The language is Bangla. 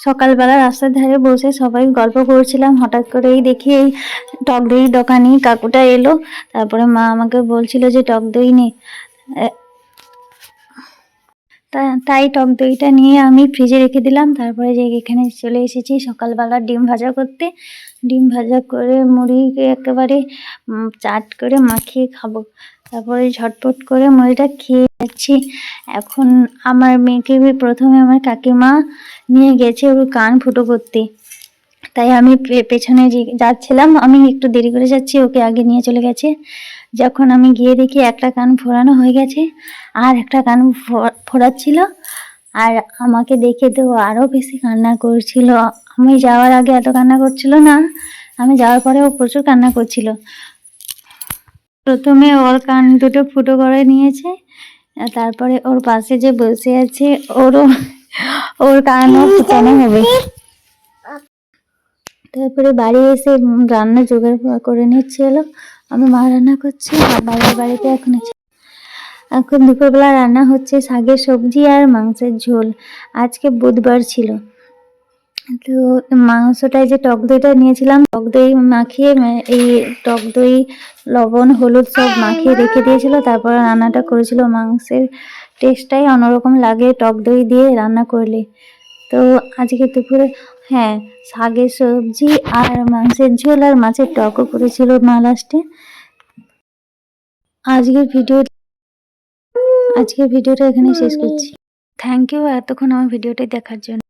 সকালবেলা রাস্তার ধারে বসে সবাই গল্প করছিলাম। হঠাৎ করেই দেখি এই টক দই দোকানি কাকুটা এলো। তারপরে মা আমাকে বলছিল যে, টক দই নে। তাই টক দইটা নিয়ে আমি ফ্রিজে রেখে দিলাম। তারপরে যে এখানে চলে এসেছি সকালবেলা ডিম ভাজা করতে। ডিম ভাজা করে মুড়িকে একেবারে চাট করে মাখিয়ে খাব। তারপরে ঝটপট করে মুড়িটা খেয়ে যাচ্ছি এখন আমার মেয়েকে প্রথমে আমার কাকিমা নিয়ে গেছে ওর কান ফুটো করতে। তাই আমি পেছনে যাচ্ছিলাম আমি একটু দেরি করে যাচ্ছি ওকে আগে নিয়ে চলে গেছে। যখন আমি গিয়ে দেখি একটা কান ফোড়ানো হয়ে গেছে আর একটা কান ফো- ফোড়াচ্ছিল আর আমাকে দেখে তো আরও বেশি কান্না করছিল। আমি যাওয়ার আগে এত কান্না করছিল না আমি যাওয়ার পরে ও প্রচুর কান্না করছিল। প্রথমে ওর কান দুটো ফুটো করে নিয়েছে তারপরে ওর পাশে যে বসে আছে ওরও ওর কানও ফুটানো হবে। তারপরে বাড়ি এসে রান্না জোগাড় করে নিচ্ছিল আমি মা রান্না করছি বাবার বাড়িতে এখন এখন দুপুরবেলা রান্না হচ্ছে শাকের সবজি আর মাংসের ঝোল। আজকে বুধবার ছিল। তো মাংসটায় যে টক দইটা নিয়েছিলাম, টক দই মাখিয়ে এই টক দই, লবণ, হলুদ সব মাখিয়ে রেখে দিয়েছিল। তারপর রান্নাটা করেছিল মাংসের টেস্টটাই অন্যরকম লাগে টক দই দিয়ে রান্না করলে। তো আজকে দুপুরে হ্যাঁ শাকের সবজি আর মাংসের ঝোল আর মাছের টকও করেছিল মা লাস্টে। আজকের ভিডিও আজকের ভিডিওটা এখানে শেষ করছি। থ্যাংক ইউ এতক্ষণ আমার ভিডিওটা দেখার জন্য।